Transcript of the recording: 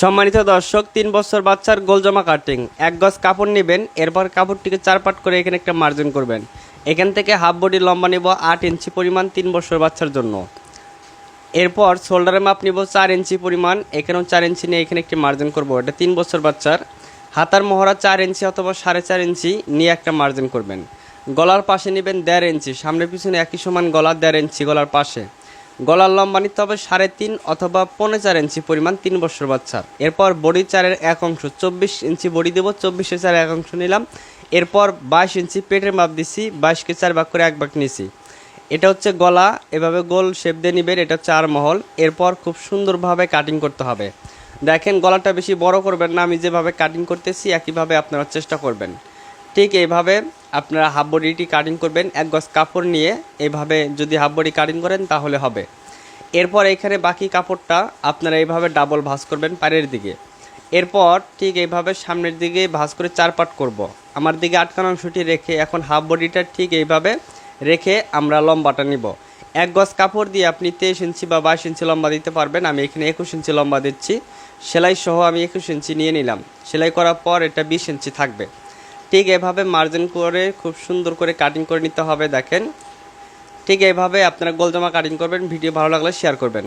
সম্মানিত দর্শক, তিন বছর বাচ্চার গোলজামা কাটিং। এক গজ কাপড় নেবেন, এরপর কাপড়টিকে চার পাট করে এখানে একটা মার্জিন করবেন। এখান থেকে হাফ বডি লম্বা নেব আট ইঞ্চি পরিমাণ তিন বছর বাচ্চার জন্য। এরপর শোল্ডারের মাপ নিব চার ইঞ্চি পরিমাণ, এখানেও চার ইঞ্চি নিয়ে এখানে একটি মার্জিন করব। এটা তিন বছর বাচ্চার। হাতার মহড়া চার ইঞ্চি অথবা সাড়ে চার ইঞ্চি নিয়ে একটা মার্জিন করবেন। গলার পাশে নেবেন দেড় ইঞ্চি সামনে পিছনে একই সমান গলা দেড় ইঞ্চি গলার পাশে। গলার লম্বা নিতে হবে সাড়ে তিন অথবা পৌনে চার ইঞ্চি পরিমাণ তিন বছর বাচ্চার এরপর বডি চারের এক অংশ, চব্বিশ ইঞ্চি বডি দেবো চব্বিশে চার এক অংশ নিলাম। এরপর বাইশ ইঞ্চি পেটের মাপ দিছি, বাইশকে চার ভাগ করে এক ভাগ নিছি। এটা হচ্ছে গলা, এভাবে গোল শেপ দিয়ে নিবেন, এটা আর মহল। এরপর খুব সুন্দরভাবে কাটিং করতে হবে। দেখেন, গলাটা বেশি বড় করবেন না, আমি যেভাবে কাটিং করতেছি, একইভাবে আপনারা চেষ্টা করবেন। ঠিক এইভাবে আপনারা হাফ বডিটি কাটিং করবেন, এক গজ কাপড় নিয়ে এইভাবে যদি হাফ বডি কাটিং করেন তাহলে হবে। এরপর এখানে বাকি কাপড়টা আপনারা এইভাবে ডাবল ভাঁজ করবেন পায়ের দিকে। এরপর ঠিক এইভাবে সামনের দিকে ভাঁজ করে চার পাট করব। আমার দিকে আটকানো অংশটি রেখে এখন হাফ বডিটা ঠিক এইভাবে রেখে আমরা লম্বাটা নিব। এক গজ কাপড় দিয়ে আপনি তেইশ ইঞ্চি বা বাইশ ইঞ্চি লম্বা দিতে পারবেন, আমি এখানে একুশ ইঞ্চি লম্বা দিচ্ছি। সেলাই সহ আমি একুশ ইঞ্চি নিয়ে নিলাম। সেলাই করার পর এটা বিশ ইঞ্চি থাকবে। ঠিক এভাবে মার্জিন করে, খুব সুন্দর করে কাটিং করে নিতে হবে, দেখেন। ঠিক এভাবে আপনারা গোলজামা কাটিং করবেন ভিডিও ভালো লাগলে শেয়ার করবেন।